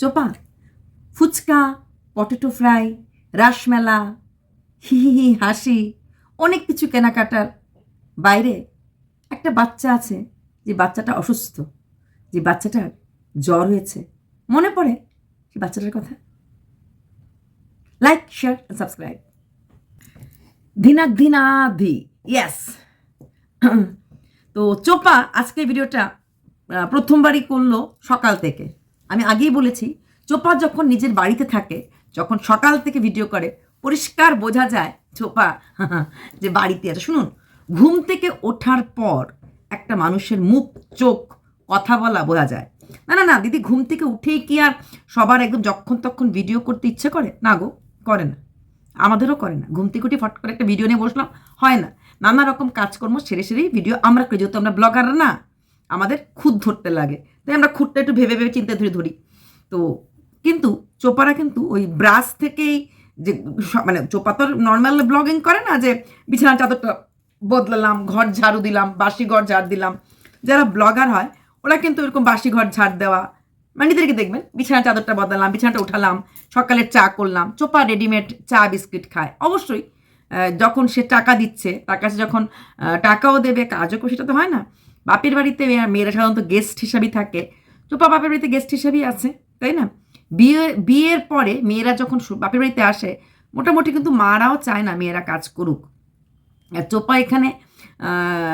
চোপা, fuchka, potato fry, Rasmela, হি হি হাসি, অনেক কিছু কেনাকাটার বাইরে একটা বাচ্চা আছে যে বাচ্চাটা অসুস্থ, যে বাচ্চাটার জ্বর হয়েছে। মনে পড়ে সে বাচ্চাটার কথা? লাইক শেয়ার সাবস্ক্রাইব ধিনাক ধিনাধি ইয়েস তো চোপা আজকে ভিডিওটা প্রথমবারই করল সকাল থেকে। আমি আগেই বলেছি চোপা যখন নিজের বাড়িতে থাকে, যখন সকাল থেকে ভিডিও করে, পরিষ্কার বোঝা যায় চোপা যে বাড়িতে আছে। শুনুন, ঘুম থেকে ওঠার পর একটা মানুষের মুখ, চোখ, কথা বলা বোঝা যায়। না না না, দিদি, ঘুম থেকে উঠেই কি আর সবার একদম যখন তখন ভিডিও করতে ইচ্ছে করে? না গো, করে না। আমাদেরও করে না। ঘুম থেকে উঠে ফট করে একটা ভিডিও নিয়ে বসলাম, হয় না। নানা রকম কাজকর্ম সেরে সেরেই ভিডিও আমরা করি যেহেতু আমরা ব্লগাররা না আমাদের খুদ ধরতে লাগে। তাই আমরা খুদটা একটু ভেবে ভেবে চিন্তা ধরে ধরি। তো কিন্তু চোপারা কিন্তু ওই ব্রাশ থেকেই যে মানে চোপা তো নর্মাল ব্লগিং করে না যে বিছানার চাদরটা বদলালাম, ঘর ঝাড়ু দিলাম বাসি ঘর ঝাড় দিলাম। যারা ব্লগার হয়, ওরা কিন্তু এরকম বাসি ঘর ঝাড় দেওয়া মানিদেরকে দেখবেন, বিছানার চাদরটা বদলালাম, বিছানাটা উঠালাম, সকালের চা করলাম, চোপা রেডিমেড চা বিস্কিট খায়। অবশ্যই যখন সে টাকা দিচ্ছে, তার কাছে যখন টাকাও দেবে, কাজও সেটা তো হয় না। বাপের বাড়িতে মেয়ে- মেয়েরা সাধারণত গেস্ট হিসাবেই থাকে। চোপা বাপের বাড়িতে গেস্ট হিসাবেই আছে, তাই না? বিয়ে বিয়ের পরে মেয়েরা যখন বাপের বাড়িতে আসে, মোটামুটি কিন্তু মারাও চায় না মেয়েরা কাজ করুক। আর চোপা এখানে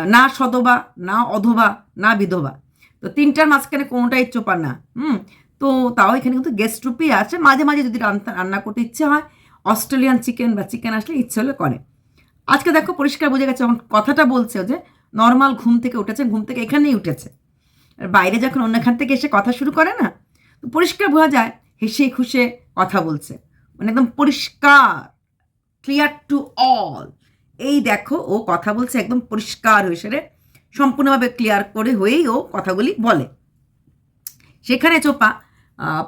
না সদবা, না অধবা, না বিধবা। তো তিনটার মাঝখানে কোনোটাই চোপা না, হুম? তো তাও এখানে কিন্তু গেস্ট রূপেই আছে। মাঝে মাঝে যদি রান্না রান্না করতে ইচ্ছে হয় অস্ট্রেলিয়ান চিকেন বা চিকেন আসলে ইচ্ছে হলে করে। আজকে দেখো পরিষ্কার বোঝা গেছে যখন কথাটা বলছে যে নর্মাল ঘুম থেকে উঠেছে, ঘুম থেকে এখানেই উঠেছে। আর বাইরে যখন অন্যখান থেকে এসে কথা শুরু করে না, তো পরিষ্কার বোঝা যায়, হেসে খুশে কথা বলছে। মানে একদম পরিষ্কার ক্লিয়ার টু অল এই দেখো, ও কথা বলছে একদম পরিষ্কার হয়ে সেরে সম্পূর্ণভাবে ক্লিয়ার করে হয়েই ও কথাগুলি বলে। সেখানে চোপা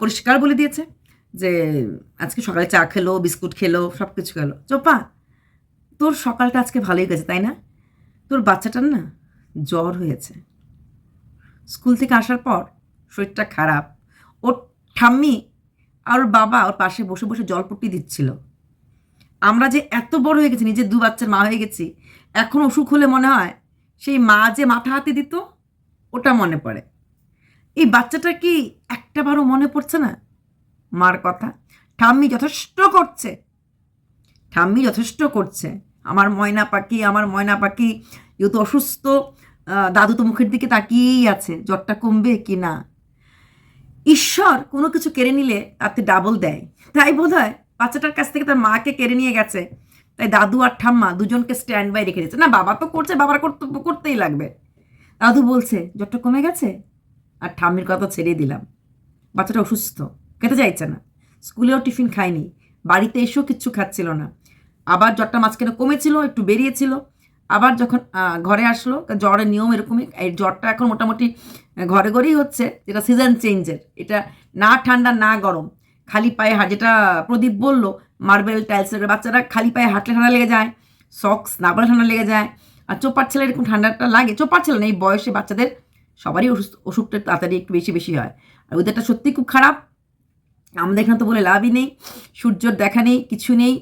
পরিষ্কার বলে দিয়েছে যে, আজকে সকালে চা খেলো, বিস্কুট খেলো সব কিছু খেলো। চোপা, তোর সকালটা আজকে ভালোই গেছে, তাই না? তোর বাচ্চাটার না জ্বর হয়েছে। স্কুল থেকে আসার পর শরীরটা খারাপ। ওর ঠাম্মি আর বাবা ওর পাশে বসে বসে জলপট্টি দিচ্ছিল। আমরা যে এত বড় হয়ে গেছি, নিজের দু বাচ্চার মা হয়ে গেছি, এখন অসুখ হলে মনে হয় সেই মা যে মাথা হাতে দিত, ওটা মনে পড়ে। এই বাচ্চাটা কি একটাবারও মনে পড়ছে না? মার কথা। ঠাম্মি যথেষ্ট করছে। ঠাম্মি যথেষ্ট করছে। আমার ময়না পাখি, আমার ময়না পাখি যেহেতু অসুস্থ। দাদু তো মুখের দিকে তাকিয়েই আছে, জ্বরটা কমবে কি না? ঈশ্বর, কোনো কিছু কেড়ে নিলে তাতে ডাবল দেয়। তাই বোধ হয় বাচ্চাটার কাছ থেকে তার মাকে কেড়ে নিয়ে গেছে। তাই দাদু আর ঠাম্মা দুজনকে স্ট্যান্ড বাই রেখে দিচ্ছে না, বাবা তো করছে, বাবার কর্তব্য করতেই লাগবে। দাদু বলছে, জ্বরটা কমে গেছে? আর ঠাম্মির কথা ছেড়ে দিলাম। বাচ্চাটা অসুস্থ, খেতে চাইছে না। স্কুলেও টিফিন খায়নি। বাড়িতে এসেও কিচ্ছু খাচ্ছিল না। আবার জ্বরটা মাঝখানে কমেছিল, একটু বেরিয়েছিল। আবার যখন ঘরে আসলো জ্বরের নিয়ম এরকমই। এই জ্বরটা এখন মোটামুটি ঘরে ঘরেই হচ্ছে, যেটা সিজন চেঞ্জের এটা না ঠান্ডা, না গরম। খালি পায়ে হাঁট, যেটা প্রদীপ বলল মার্বেল টাইলসের বাচ্চারা খালি পায়ে হাঁটলে ঠান্ডা লেগে যায় সক্স না পরে ঠান্ডা লেগে যায়। আর চোপার ছেলে এরকম ঠান্ডাটা লাগে চোপার ছেলে না এই বয়সে বাচ্চাদের সবারই অসুস্থ, অসুখটা তাড়াতাড়ি একটু বেশি বেশি হয়। আর ওদেরটা সত্যি খুব খারাপ। আমাদের এখানে তো বলে লাভই নেই, সূর্যর দেখা নেই, কিছু নেই।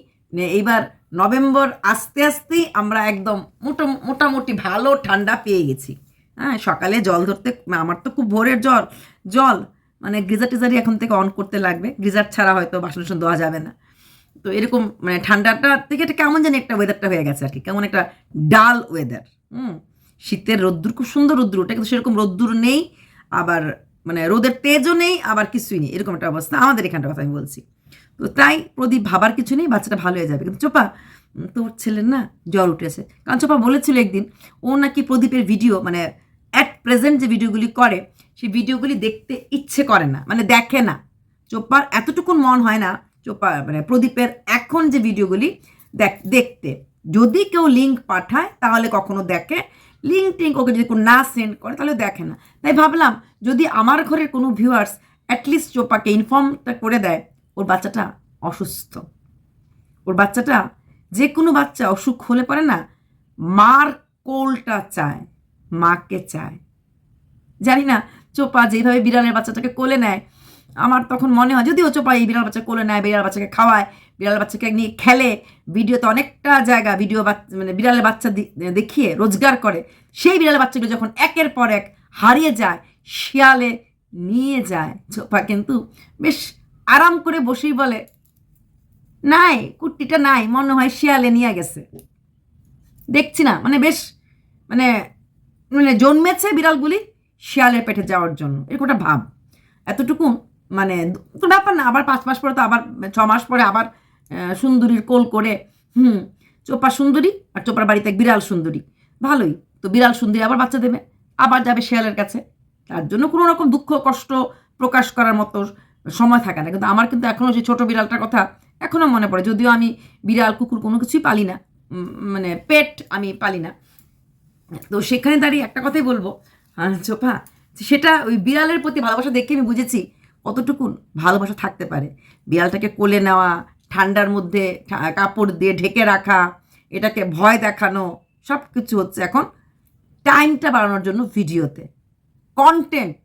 এইবার নভেম্বর আস্তে আস্তেই আমরা একদম মোটা, মোটামুটি ভালো ঠান্ডা পেয়ে গেছি। হ্যাঁ সকালে জল ধরতে, আমার তো খুব ভোরের জল জল মানে গ্রিজার টিজারই এখন থেকে অন করতে লাগবে। গ্রিজার ছাড়া হয়তো বাসন টাসন দেওয়া যাবে না। তো এরকম মানে ঠান্ডাটা থেকে এটা কেমন জানি একটা ওয়েদারটা হয়ে গেছে আর কি, কেমন একটা ডাল ওয়েদার হুম। শীতের রোদ্দুর, খুব সুন্দর রোদ্দুর, ওটা কিন্তু সেরকম রোদ্দুর নেই, আবার মানে রোদের তেজও নেই, আবার কিছুই নেই, এরকম একটা অবস্থা আমাদের এখানটার কথা আমি বলছি। তো তাই প্রদীপ ভাবার কিছু নেই, বাচ্চাটা ভালো হয়ে যাবে। কিন্তু চোপা তোর ছেলের না জ্বর উঠেছে। কারণ চোপা বলেছিল একদিন, ও নাকি প্রদীপের ভিডিও মানে অ্যাট প্রেজেন্ট যে ভিডিওগুলি করে, সেই ভিডিওগুলি দেখতে ইচ্ছে করে না মানে দেখে না। চোপার এতটুকুন মন হয় না, চোপা মানে প্রদীপের এখন যে ভিডিওগুলি দেখ, দেখতে। যদি কেউ লিঙ্ক পাঠায়, তাহলে কখনো দেখে। লিঙ্ক টিঙ্ক ওকে যদি কোনো না সেন্ড করে, তাহলে দেখে না। তাই ভাবলাম, যদি আমার ঘরের কোনো ভিউয়ার্স অ্যাটলিস্ট চোপাকে ইনফর্মটা করে দেয় ওর বাচ্চাটা অসুস্থ। ওর বাচ্চাটা যে কোনো বাচ্চা অসুখ হলে পরে না, মার কোলটা চায়, মাকে চায়। জানি না, চোপা যেভাবে বিড়ালের বাচ্চাটাকে কোলে নেয়, আমার তখন মনে হয়, যদিও চোপা এই বিড়াল বাচ্চা কোলে নেয়, বিড়াল বাচ্চাকে খাওয়ায়, বিড়াল বাচ্চাকে নিয়ে খেলে, ভিডিওতে অনেকটা জায়গা, ভিডিও মানে বিড়ালের বাচ্চা দেখিয়ে, রোজগার করে, সেই বিড়ালের বাচ্চাগুলো যখন একের পর এক হারিয়ে যায়, শিয়ালে নিয়ে যায় চোপা কিন্তু বেশ আরাম করে বসেই বলে, নাই, কুর্তিটা নাই, মনে হয় শিয়ালে নিয়ে গেছে। দেখছি না মানে বেশ মানে মানে জন্মেছে বিড়ালগুলি শিয়ালের পেটে যাওয়ার জন্য, এরকম একটা ভাব। এতটুকু মানে তো ব্যাপার না, আবার পাঁচ মাস পরে তো আবার, ছ মাস পরে আবার সুন্দরীর কোল করে, হুম, চোপা সুন্দরী আর চোপার বাড়িতে বিড়াল সুন্দরী। ভালোই, তো বিড়াল সুন্দরী আবার বাচ্চা দেবে, আবার যাবে শিয়ালের কাছে। তার জন্য কোনো রকম দুঃখ, কষ্ট প্রকাশ করার মতো সময় থাকে না। কিন্তু আমার কিন্তু এখনও সেই ছোটো বিড়ালটার কথা এখনও মনে পড়ে। যদিও আমি বিড়াল, কুকুর কোনো কিছুই পালি না। মানে পেট আমি পালি না। তো সেখানে দাঁড়িয়ে একটা কথাই বলব। চোপা সেটা ওই বিড়ালের প্রতি ভালোবাসা দেখে আমি বুঝেছি কতটুকুন ভালোবাসা থাকতে পারে। বিড়ালটাকে কোলে নেওয়া, ঠান্ডার মধ্যে কাপড় দিয়ে ঢেকে রাখা, এটাকে ভয় দেখানো সব কিছু হচ্ছে এখন টাইমটা বাড়ানোর জন্য ভিডিওতে কন্টেন্ট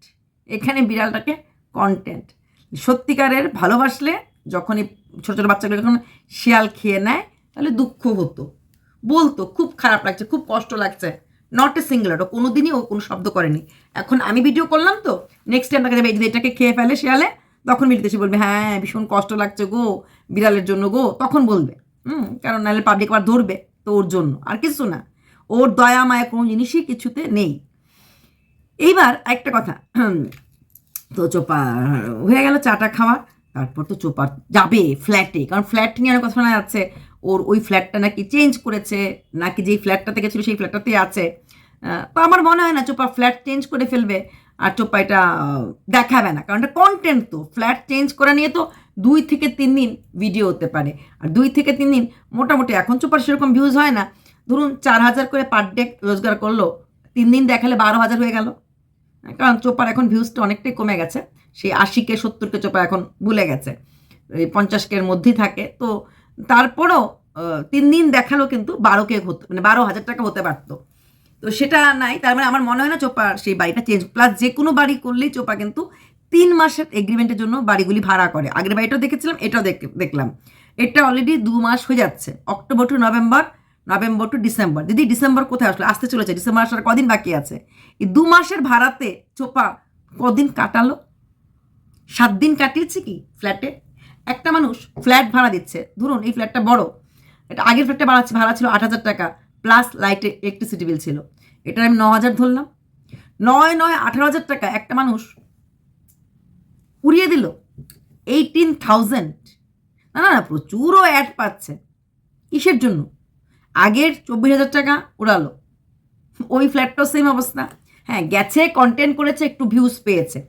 এখানে বিড়ালটাকে কন্টেন্ট সত্যিকারের ভালোবাসলে যখন এই ছোটো ছোটো বাচ্চাগুলো যখন শিয়াল খেয়ে নেয়, তাহলে দুঃখ হতো। বলতো, খুব খারাপ লাগছে, খুব কষ্ট লাগছে। নট এ সিঙ্গেল ও কোনো দিনই ও কোনো শব্দ করেনি। এখন আমি ভিডিও করলাম তো নেক্সট টাইম দেখা যাবে এই যে এটাকে খেয়ে ফেলে শিয়ালে, তখন ভিডিওতে এসে বলবে হ্যাঁ ভীষণ কষ্ট লাগছে গো, বিড়ালের জন্য গো। তখন বলবে, হুম, কারণ নাহলে পাবলিক আবার ধরবে তো ওর জন্য। আর কিছু না। ওর দয়া, মায়া কোনো জিনিসই কিছুতে নেই। এইবার একটা কথা তো চোপা, হয়ে গেল চাটা খাওয়া, তারপর তো চোপা যাবে ফ্ল্যাটে কারণ ফ্ল্যাট নিয়ে অনেক কথা শোনা যাচ্ছে, ওর ওই ফ্ল্যাটটা নাকি চেঞ্জ করেছে, নাকি যেই ফ্ল্যাটটা থেকে ছিল সেই ফ্ল্যাটটাতেই আছে। তো আমার মনে হয় না চোপা ফ্ল্যাট চেঞ্জ করে ফেলবে, আর চোপা এটা দেখাবে না। কারণ এটা কন্টেন্ট তো ফ্ল্যাট চেঞ্জ করা নিয়ে তো দুই থেকে তিন দিন ভিডিও হতে পারে। আর দুই থেকে তিন দিন মোটামুটি এখন চোপার সেরকম ভিউজ হয় না। ধরুন চার হাজার করে পার ডে রোজগার করল, তিন দিন দেখালে বারো হাজার হয়ে গেল। কারণ চোপার এখন ভিউজটা অনেকটাই কমে গেছে। সেই আশিকে, সত্তরকে চোপা এখন ভুলে গেছে। এই পঞ্চাশকের মধ্যেই থাকে। তো তারপরও তিন দিন দেখাল কিন্তু বারো কে হতো মানে বারো হাজার টাকা হতে পারতো। তো সেটা নাই, তার মানে আমার মনে হয় না চোপার সেই বাড়িটা চেঞ্জ প্লাস যে কোনো বাড়ি করলেই চোপা কিন্তু তিন মাসের এগ্রিমেন্টের জন্য বাড়িগুলি ভাড়া করে। আগের বাড়িটাও দেখেছিলাম, এটাও দেখ- দেখলাম। এটা অলরেডি দু মাস হয়ে যাচ্ছে। October to November November to December দিদি ডিসেম্বর কোথায় আসলো? আসতে চলেছে। ডিসেম্বর আসার কদিন বাকি আছে? এই দু মাসের ভাড়াতে চোপা কদিন কাটালো? সাত দিন কাটিয়েছে কি ফ্ল্যাটে একটা মানুষ ফ্ল্যাট ভাড়া দিচ্ছে। ধরুন, এই ফ্ল্যাটটা বড়। এটা আগের ফ্ল্যাটটা ভাড়া ভাড়া ছিল আট হাজার টাকা। প্লাস লাইটে ইলেকট্রিসিটি বিল ছিল। এটা আমি ন হাজার ধরলাম। নয় নয়, আঠারো হাজার টাকা একটা মানুষ উড়িয়ে দিল। এইটিন থাউজেন্ড না না না, প্রচুরও অ্যাড পাচ্ছে। কিসের জন্য? আগের চব্বিশ হাজার টাকা উড়ালো। ওই ফ্ল্যাটটাও সেম অবস্থা। হ্যাঁ গেছে কন্টেন্ট করেছে, একটু ভিউজ পেয়েছে।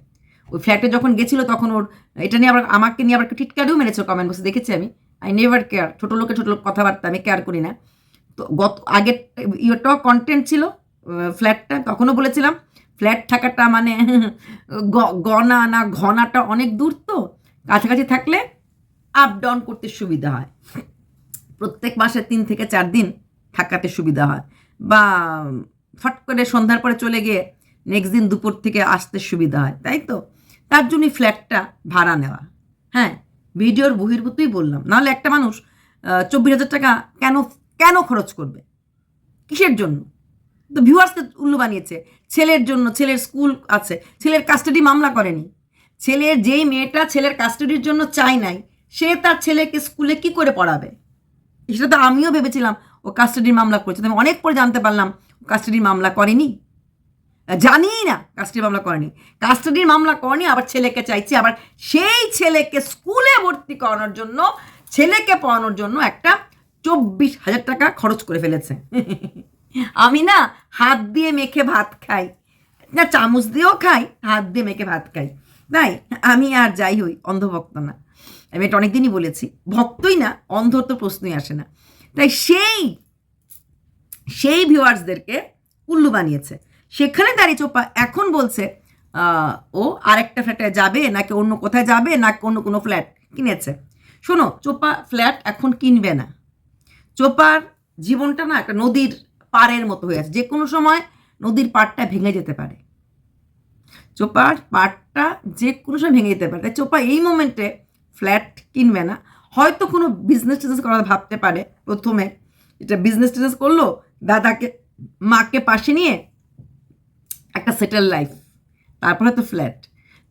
ওই ফ্ল্যাটে যখন গেছিল তখন ওর, এটা নিয়ে আবার আমাকে নিয়ে আবার টিটকারিও মেরেছে কমেন্ট বক্সে দেখেছি আমি? আই নেভার কেয়ার ছোটো লোকে ছোটো লোক কথাবার্তা, আমি কেয়ার করি না। তো গত, আগের ইয়েটাও কন্টেন্ট ছিল ফ্ল্যাটটা তখনও বলেছিলাম ফ্ল্যাট থাকাটা মানে গনা না ঘনাটা অনেক দূর তো। কাছাকাছি থাকলে আপ ডাউন করতে সুবিধা হয়। প্রত্যেক মাসে তিন থেকে চার দিন থাকাতে সুবিধা হয়। বা ফট করে সন্ধ্যার পরে চলে গিয়ে নেক্সট দিন দুপুর থেকে আসতে সুবিধা হয়, তাই তো? তার জন্যই ফ্ল্যাটটা ভাড়া নেওয়া। হ্যাঁ ভিডিওর বহির্ভূতই বললাম। নাহলে একটা মানুষ চব্বিশ হাজার টাকা কেন কেন খরচ করবে? কিসের জন্য? তো ভিউয়ার্সকে উল্লু বানিয়েছে। ছেলের জন্য, ছেলের স্কুল আছে, ছেলের কাস্টাডি মামলা করেনি। ছেলের যেই মেয়েটা ছেলের কাস্টাডির জন্য চাই নাই, সে তার ছেলেকে স্কুলে কি করে পড়াবে? সেটা তো আমিও ভেবেছিলাম ও কাস্টাডির মামলা করেছে আমি অনেক পরে জানতে পারলাম ও কাস্টাডির মামলা করেনি। জানিই না কাস্টাডির মামলা করেনি। কাস্টাডির মামলা করেনি, আবার ছেলেকে চাইছি, আবার সেই ছেলেকে স্কুলে ভর্তি করানোর জন্য, ছেলেকে পড়ানোর জন্য একটা চব্বিশ হাজার টাকা খরচ করে ফেলেছে। আমি না হাত দিয়ে মেখে ভাত খাই, না চামচ দিয়েও খাই, হাত দিয়ে মেখে ভাত খাই। তাই আমি আর যাই হই, অন্ধভক্ত না। আমি এটা অনেকদিনই বলেছি। ভক্তই না অন্ধ তো প্রশ্নই আসে না। তাই সেই সেই ভিউয়ার্সদেরকে উল্লু বানিয়েছে। সেখানে দাঁড়িয়ে চোপা এখন বলছে ও আরেকটা ফ্ল্যাটে যাবে, নাকি অন্য কোথায় যাবে, নাকি অন্য কোনো ফ্ল্যাট কিনেছে। শোনো, চোপা ফ্ল্যাট এখন কিনবে না। চোপার জীবনটা না একটা নদীর পাড়ের মতো হয়ে আছে। যে কোনো সময় নদীর পাড়টা ভেঙে যেতে পারে। চোপার পাটটা যে কোনো সময় ভেঙে যেতে পারে। তাই চোপা এই মোমেন্টে ফ্ল্যাট কিনবে না। হয়তো কোনো বিজনেস টিজনেস করার ভাবতে পারে প্রথমে। এটা বিজনেস টিজনেস করল, দাদাকে, মাকে পাশে নিয়ে একটা সেটেল লাইফ তারপরে তো ফ্ল্যাট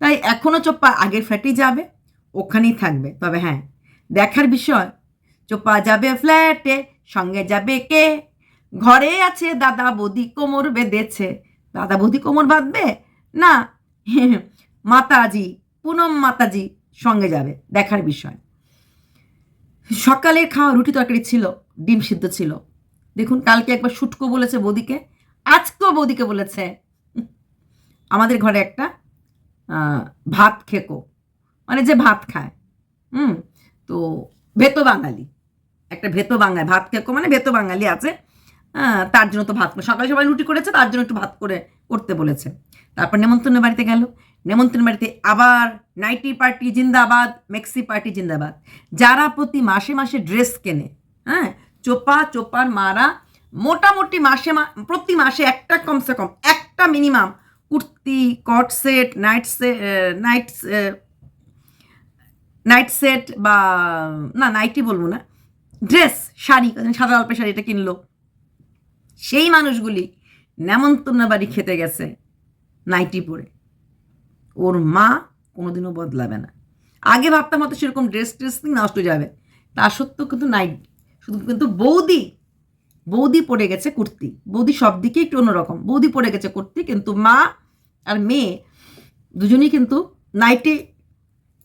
তাই এখনও চোপা আগের ফ্ল্যাটেই যাবে, ওখানেই থাকবে। তবে হ্যাঁ দেখার বিষয়, চোপা যাবে ফ্ল্যাটে সঙ্গে যাবে কে? ঘরে আছে দাদা বৌদি কোমর বেঁধেছে। দাদা বৌদি কোমর বাঁধবে? না, মাতাজি, পুনম মাতাজি সঙ্গে যাবে দেখার বিষয়। সকালের খাওয়া রুটি তরকারি ছিল, ডিম সিদ্ধ ছিল। দেখুন, কালকে একবার শুটকো বলেছে বৌদিকে, আজকেও বৌদিকে বলেছে, আমাদের ঘরে একটা ভাত খেকো। মানে যে ভাত খায়, হুম? তো ভেতো বাঙালি, একটা ভেতো বাঙালি, ভাত খেকো মানে ভেতো বাঙালি আছে তার জন্য তো ভাত, সকালে সবাই রুটি করেছে, তার জন্য একটু ভাত করে, করতে বলেছে। তারপর নেমন্তন্ন বাড়িতে গেল। নেমন্তন্ন বাড়িতে আবার নাইটি পার্টি জিন্দাবাদ, মেক্সি পার্টি জিন্দাবাদ। যারা প্রতি মাসে মাসে ড্রেস কেনে হ্যাঁ চোপা, চোপার মারা, মোটামুটি মাসে প্রতি মাসে একটা কমসে কম একটা মিনিমাম কুর্তি, কট set, night set night night set বা, না, নাইটি বলব না, ড্রেস, শাড়ি সাদা অল্পের শাড়িটা কিনলো। সেই মানুষগুলি নেমন্তন্ন বাড়ি খেতে গেছে। নাইটি পরে। ওর মা কোনোদিনও বদলাবে না। আগে ভাবতাম হয়তো সেরকম ড্রেস ট্রেস নষ্ট যাবে। তা সত্ত্বেও কিন্তু নাইট, শুধু কিন্তু বৌদি বৌদি পড়ে গেছে কুর্তি। বৌদি সব দিকে একটু অন্যরকম। বৌদি পড়ে গেছে কুর্তি, কিন্তু মা আর মেয়ে দুজনেই কিন্তু নাইটে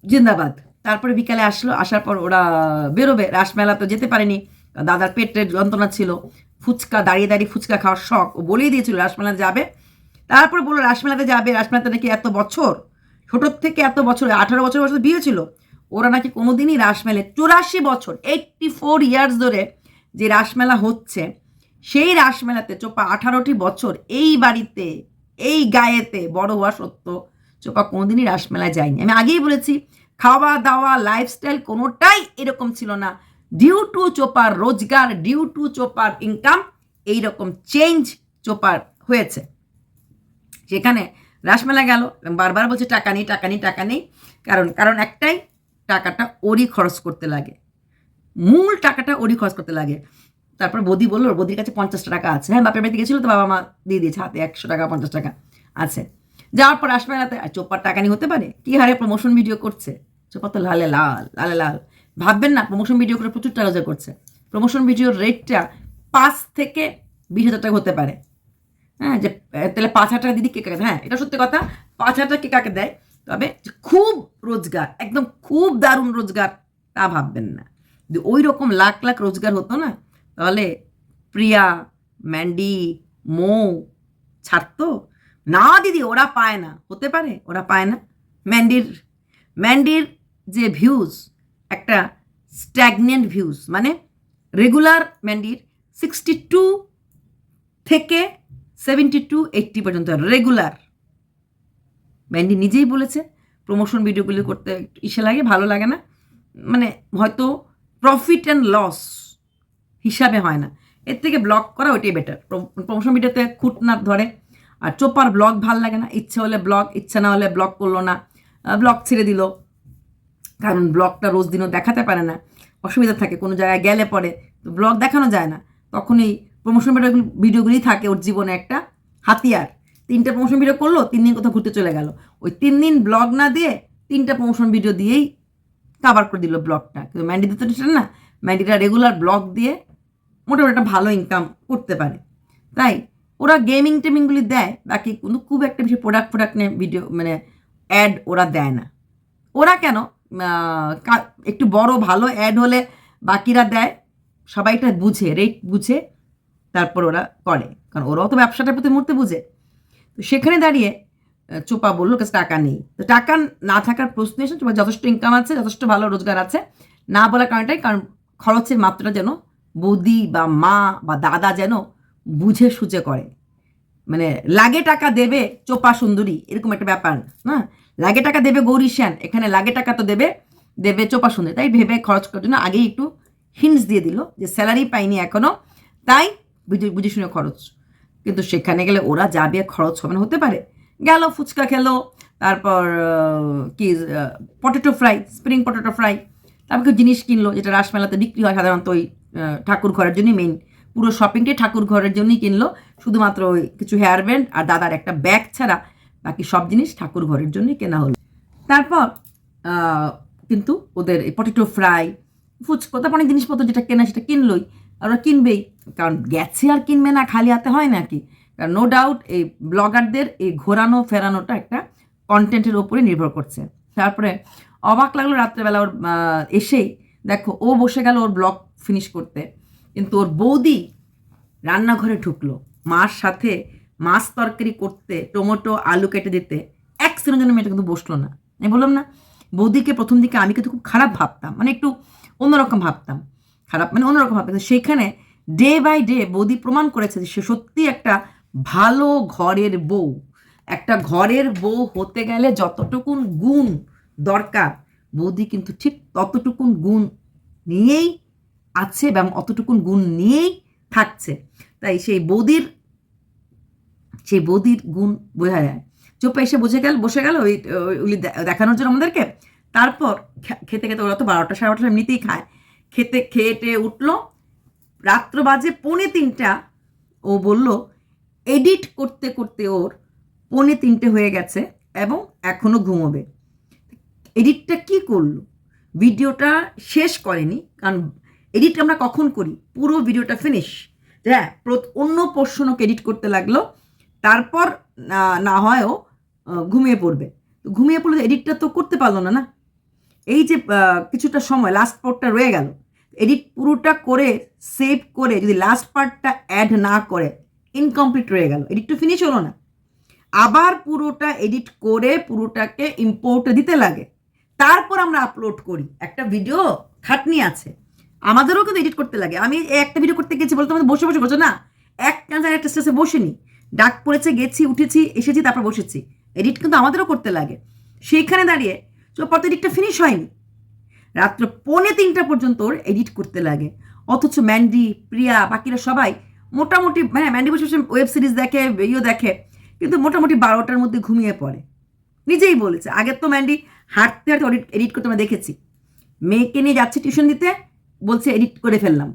জিন্দাবাদ। তারপরে বিকালে আসলো, আসার পর ওরা বেরোবে। রাসমেলা তো যেতে পারেনি। দাদার পেটের যন্ত্রণা ছিল। ফুচকা, দাঁড়িয়ে দাঁড়িয়ে ফুচকা খাওয়ার শখ। ও বলেই দিয়েছিল রাসমেলা যাবে। তারপর বলল, রাসমেলাতে যাবে, রাসমেলাতে নাকি এত বছর? ছোটোর থেকে এত বছর, আঠারো বছর বছর বিয়ে ছিল ওরা নাকি কোনোদিনই রাসমেলে চুরাশি বছর এইটটি ফোর ইয়ার্স ধরে যে রাসমেলা হচ্ছে, সেই রাসমেলাতে চোপা আঠারোটি বছর, এই বাড়িতে, এই গায়েতে বড় হওয়া সত্য চোপা কোনোদিনই রাসমেলায় যায়নি। আমি আগেই বলেছি, খাওয়া দাওয়া লাইফস্টাইল কোনোটাই এরকম ছিল না। ডিউ টু চোপার রোজগার ডিউ টু চোপার ইনকাম এইরকম চেঞ্জ চোপার হয়েছে। সেখানে রাসমেলা গেল, বারবার বলছে টাকা নেই টাকা নেই টাকা নেই। কারণ কারণ একটাই, টাকাটা ওরই খরচ করতে লাগে। মূল টাকাটা ওরই খরচ করতে লাগে। তারপর বদি বলল, বদির কাছে পঞ্চাশ টাকা আছে। হ্যাঁ বাপের বাড়িতে গেছিল তো বাবা মা দিয়ে দিয়েছে হাতে একশো টাকা, পঞ্চাশ টাকা আছে। যাওয়ার পর রাসমেলাতে চোপার টাকা নিয়ে হতে পারে? কি হারে প্রমোশন ভিডিও করছে? চোপা তো লালে লাল লালে লাল। ভাববেন না প্রমোশন ভিডিও করে প্রচুর টাকা করছে। প্রমোশন ভিডিওর রেটটা পাঁচ থেকে বিশ হাজার টাকা হতে পারে। হ্যাঁ যে তাহলে পাঁচ হাজার টাকা দিদি কে কাকে হ্যাঁ এটা সত্যি কথা, পাঁচ হাজার টাকা কে কাকে দেয়? তবে খুব রোজগার, একদম খুব দারুণ রোজগার তা ভাববেন না। যদি ওই রকম লাখ লাখ রোজগার হতো না, তাহলে প্রিয়া, ম্যান্ডি, মৌ ছাড়তো? না দিদি, ওরা পায় না। হতে পারে, ওরা পায় না। ম্যান্ডির ম্যান্ডির যে ভিউজ একটা স্ট্যাগনেন্ট ভিউজ মানে রেগুলার ম্যান্ডির সিক্সটি টু থেকে সেভেন্টি টু এইট্টি পর্যন্ত রেগুলার ম্যান্ডি নিজেই বলেছে প্রমোশন ভিডিওগুলি করতে ইসে লাগে, ভালো লাগে না। মানে হয়তো প্রফিট অ্যান্ড লস হিসাবে হয় না। এর থেকে ব্লগ করা ওইটাই বেটার প্রমোশন ভিডিওতে খুঁটনা ধরে। আর চোপার ব্লগ ভালো লাগে না। ইচ্ছে হলে ব্লগ ইচ্ছা না হলে ব্লগ করল না। ব্লগ ছেড়ে দিল। কারণ ব্লগটা রোজ দিনও দেখাতে পারে না। অসুবিধা থাকে, কোনো জায়গায় গেলে পরে। তো ব্লগ দেখানো যায় না। তখন এই প্রমোশন ভিডিওগুলি ভিডিওগুলি থাকে ওর জীবনে একটা, হাতিয়ার। তিনটে প্রমোশন ভিডিও করল, তিন দিন কোথাও ঘুরতে চলে গেল। ওই তিন দিন ব্লগ না দিয়ে তিনটা প্রমোশন ভিডিও দিয়েই কাভার করে দিল ব্লগটা কিন্তু ম্যান্ডি তো সেটা না ম্যান্ডিটা রেগুলার ব্লগ দিয়ে মোটামুটি একটা ভালো ইনকাম করতে পারে। তাই ওরা গেমিং টেমিংগুলি দেয়, বাকি কিন্তু খুব একটা বেশি প্রোডাক্ট প্রোডাক্ট নিয়ে ভিডিও মানে অ্যাড ওরা দেয় না। ওরা কেন? একটু বড় ভালো অ্যাড হলে বাকিরা দেয়, সবাইটা বুঝে রেট বুঝে তারপর ওরা করে। কারণ ওরাও তো ব্যবসাটার প্রতি মুহূর্তে বুঝে। তো সেখানে দাঁড়িয়ে চোপা বলল, কাছে টাকা নেই। তো টাকা না থাকার প্রশ্ন এসে চোপা, যথেষ্ট ইনকাম আছে, যথেষ্ট ভালো রোজগার আছে। না বলার কারণটাই কারণ খরচের মাত্রা যেন বৌদি বা মা বা দাদা যেন বুঝে সুঝে করে। মানে লাগে টাকা দেবে চোপা সুন্দরী। এরকম একটা ব্যাপার, না? লাগে টাকা দেবে গৌরী সেন। এখানে লাগে টাকা তো দেবে দেবে চোপা সুন্দরী। তাই ভেবে খরচ করার জন্য আগেই একটু হিন্টস দিয়ে দিল যে স্যালারি পাইনি এখনও। তাই বুঝে বুঝে শুনে খরচ। কিন্তু সেখানে গেলে ওরা যাবে খরচ হবে না, হতে পারে। গেল, ফুচকা খেলো, তারপর কি potato fry, spring potato fry. তারপর কিছু জিনিস কিনলো, যেটা রাসমেলাতে বিক্রি হয় সাধারণত ওই ঠাকুর ঘরের জন্যই মেইন পুরো শপিংটাই ঠাকুর ঘরের জন্যই কিনলো, শুধুমাত্র ওই কিছু হেয়ার ব্যান্ড আর দাদার একটা ব্যাগ ছাড়া। বাকি সব জিনিস ঠাকুর ঘরের জন্যই কেনা হলো। তারপর কিন্তু ওদের পটেটো ফ্রাই, ফুচকো, তারপর অনেক জিনিসপত্র যেটা কেনা, সেটা কিনলোই। ওরা কিনবেই। কারণ গেছে আর কিনবে না, খালি হাতে হয় নাকি? কারণ নো ডাউট এই ব্লগারদের এই ঘোরানো, ফেরানোটা একটা কন্টেন্টের ওপরে নির্ভর করছে। তারপরে অবাক লাগল রাত্রেবেলা ওর এসেই। দেখো, ও বসে গেল ওর ব্লগ ফিনিশ করতে। কিন্তু ওর বৌদি রান্নাঘরে ঢুকলো। মার সাথে মাছ তরকারি করতে, টমেটো, আলু কেটে দিতে। এক সেকেন্ড জন্য মেয়েটা কিন্তু বসল না। আমি বললাম, না, বৌদিকে প্রথম দিকে আমি কিন্তু খুব খারাপ ভাবতাম। মানে একটু অন্যরকম ভাবতাম। খারাপ মানে অন্যরকম কিন্তু সেখানে ডে বাই ডে বৌদি প্রমাণ করেছে যে সে সত্যি একটা ভালো ঘরের বউ। একটা ঘরের বউ হতে গেলে যতটুকুন গুণ দরকার, বৌদি কিন্তু ঠিক ততটুকুন গুণ নিয়েই আছে এবং অতটুকুন গুণ নিয়েই থাকছে। তাই সেই বৌদির সেই বৌদির গুণ বোঝা যায়। চোপা, এসে বুঝে গেল, বসে গেল, ওই দেখানোর জন্য আমাদেরকে। তারপর খেতে খেতে ওরা তো বারোটা, সাড়ে বারোটা এমনিতেই খায়। খেতে খেয়ে উঠল। রাত্র বাজে পৌনে তিনটা। ও বলল এডিট করতে করতে ওর পৌনে তিনটে হয়ে গেছে এবং এখনও ঘুমোবে। এডিটটা কি করল? ভিডিওটা শেষ করেনি, কারণ এডিট আমরা কখন করি? পুরো ভিডিওটা ফিনিশ হ্যাঁ অন্য পোর্শনকে এডিট করতে লাগল। তারপর না- হয়ও ঘুমিয়ে পড়বে। ঘুমিয়ে পড়লে এডিটটা তো করতে পারল না না? এই যে কিছুটা সময় লাস্ট পার্টটা রয়ে গেল। এডিট পুরোটা করে সেভ করে, যদি লাস্ট পার্টটা অ্যাড না করে ইনকমপ্লিট রয়ে গেল। এডিট তো ফিনিশ হলো না। আবার পুরোটা এডিট করে, পুরোটাকে ইম্পোর্টে দিতে লাগে। তারপর আমরা আপলোড করি। একটা ভিডিও খাটনি আছে। আমাদেরও কিন্তু এডিট করতে লাগে। আমি একটা ভিডিও করতে গেছি বলতে আমাদের বসে বসে করছ না, এক কাঁচার একটা স্টেসে বসিনি। ডাক পড়েছে, গেছি, উঠেছি, এসেছি, তারপর বসেছি। এডিট কিন্তু আমাদেরও করতে লাগে। সেইখানে দাঁড়িয়ে পথ এডিটটা ফিনিশ হয়নি। রাত্র পৌনে তিনটা পর্যন্ত ওর এডিট করতে লাগে। অথচ ম্যান্ডি প্রিয়া, বাকিরা সবাই মোটামুটি মানে ম্যান্ডি বসে বসে ওয়েব সিরিজ দেখে ইয়ে দেখে, কিন্তু মোটামুটি বারোটার মধ্যে ঘুমিয়ে পড়ে। নিজেই বলেছে। আগের তো ম্যান্ডি হাঁটতে হাঁটতে অডিট এডিট করতে আমরা দেখেছি। মেয়েকে নিয়ে যাচ্ছে টিউশন দিতে, বলছে এডিট করে ফেললাম।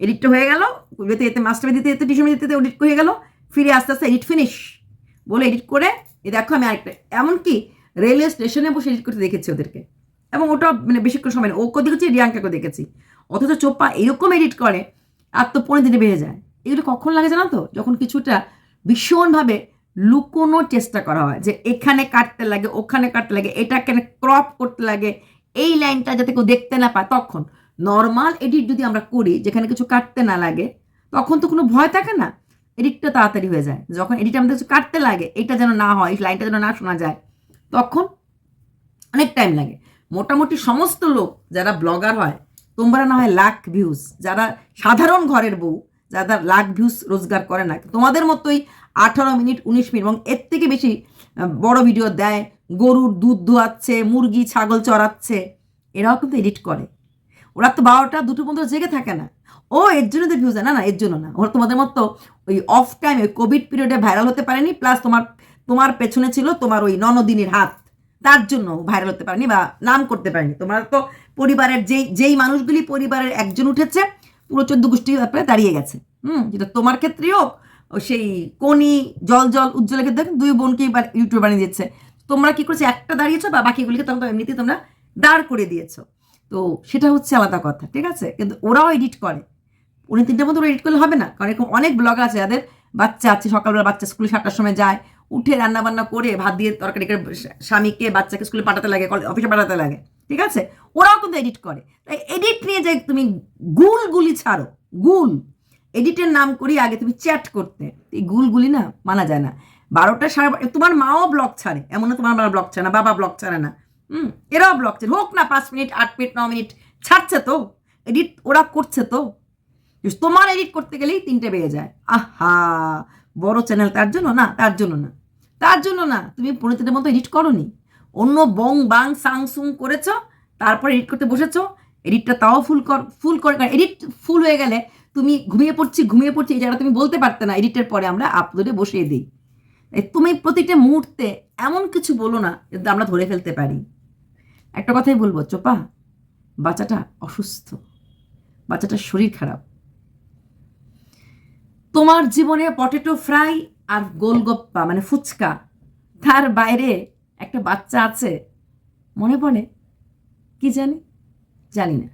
এডিটটা হয়ে গেল এতে এতে মাস্টার দিতে যেতে টিউশন দিতে যেতে এডিট হয়ে গেল। ফিরে আস্তে আস্তে এডিট ফিনিশ বলে এডিট করে, এ দেখো আমি আরেকটা, এমনকি রেলওয়ে স্টেশনে বসে এডিট করতে দেখেছি ওদেরকে। এবং ওটা মানে বেশিক্ষণ সময় ওকে দেখেছি, রিয়াঙ্কাকে দেখেছি। অথচ চোপ্পা এরকম এডিট করে আর তো পনেরো দিনে বেড়ে যায়। এগুলো কখন লাগে জানো তো? যখন কিছুটা ভীষণভাবে লুকোনোর চেষ্টা করা হয় যে এখানে কাটতে লাগে, ওখানে কাটতে লাগে, এটা কেন ক্রপ করতে লাগে, এই লাইনটা যাতে কেউ দেখতে না পায় তখন। নর্মাল এডিট যদি আমরা করি, যেখানে কিছু কাটতে না লাগে, তখন তো কোনো ভয় থাকে না। এডিটটা তাড়াতাড়ি হয়ে যায়। যখন এডিট আমাদের কিছু কাটতে লাগে, এটা যেন না হয় লাইনটা যেন না শোনা যায়। তখন অনেক টাইম লাগে। মোটামুটি সমস্ত লোক যারা ব্লগার হয়, তোমরা না হয় লাখ ভিউজ যারা সাধারণ ঘরের বউ, যারা লাখ ভিউজ রোজগার করে না, তোমাদের মতোই আঠারো মিনিট, উনিশ মিনিট এবং এর থেকে বেশি বড় ভিডিও দেয়, গরুর দুধ দোয়াচ্ছে, মুরগি, ছাগল চড়াচ্ছে, এরাও কিন্তু এডিট করে। ওরা তো বারোটা, দুটো পর্যন্ত জেগে থাকে না। ও, এর জন্য তো ভিউজ না না, এর জন্য না। ওরা তোমাদের মতো ওই অফ টাইমে কোভিড পিরিয়ডে ভাইরাল হতে পারেনি প্লাস তোমার তোমার পেছনে ছিল তোমার ওই ননদিনীর হাত। তার জন্য ভাইরাল হতে পারেনি বা নাম করতে পারেনি। তোমরা তো পরিবারের যেই যেই মানুষগুলি পরিবারের একজন উঠেছে, পুরো চোদ্দ গোষ্ঠী ব্যাপারে দাঁড়িয়ে গেছে। হুম, যেটা তোমার ক্ষেত্রেই হোক সেই কোনি জল জল, উজ্জ্বলের ক্ষেত্রে দুই বোনকেই ইউটিউব বানিয়ে দিচ্ছে তোমরা কি করেছ, একটা দাঁড়িয়েছো বা বাকিগুলিকে তোমরা এমনিতেই তোমরা দাঁড় করে দিয়েছ। তো সেটা হচ্ছে আলাদা কথা, ঠিক আছে? কিন্তু ওরাও এডিট করে। উনি তিনটের মধ্যে ওরা এডিট করলে হবে না। কারণ এরকম অনেক ব্লগ আছে যাদের বাচ্চা আছে, সকালবেলা বাচ্চা স্কুলে সাতটার সময় যায় উঠে রান্না বান্না করে ভাত দিয়ে তরকারি করে স্বামীকে, বাচ্চাকে স্কুলে পাঠাতে লাগে অফিসে পাঠাতে লাগে, ঠিক আছে? ওরাও কিন্তু এডিট করে। তাই এডিট নিয়ে যে তুমি গুলগুলি ছাড়ো, গুল। এডিটের নাম করি আগে তুমি চ্যাট করতে। এই গুলগুলি না মানা যায় না। বারোটা সাড়ে তোমার মাও ব্লগ ছাড়ে। এমন না তোমার মা ব্লগ ছাড়ে না, বাবা ব্লগ ছাড়ে না। হুম? এরাও ব্লগ ছাড়ে। হোক না পাঁচ মিনিট, আট মিনিট, ন মিনিট, ছাড়ছে তো। এডিট ওরা করছে তো। তোমার এডিট করতে গেলেই তিনটে বেড়ে যায়। আহা! বড় চ্যানেল তার জন্য না? তার জন্য না। তার জন্য না, তুমি পনেরো মতো এডিট করনি। অন্য বং, বাং, সাং, সুং করেছ, তারপর এডিট করতে বসেছ এডিটটা তাও ফুল কর ফুল করে এডিট ফুল হয়ে গেলে তুমি ঘুমিয়ে পড়ছি ঘুমিয়ে পড়ছি, এই জায়গাটা তুমি বলতে পারতে না এডিটের পরে আমরা আপলোডে বসিয়ে দিই। তুমি প্রতিটা মুহূর্তে এমন কিছু বলো না, যাতে আমরা ধরে ফেলতে পারি। একটা কথাই বলব, চোপা, বাচ্চাটা অসুস্থ, বাচ্চাটার শরীর খারাপ। তোমার জীবনে পটেটো ফ্রাই আর গোলগপ্পা মানে ফুচকা, তার বাইরে একটা বাচ্চা আছে, মনে পড়ে? কি জানি? জানি না।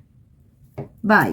বাই।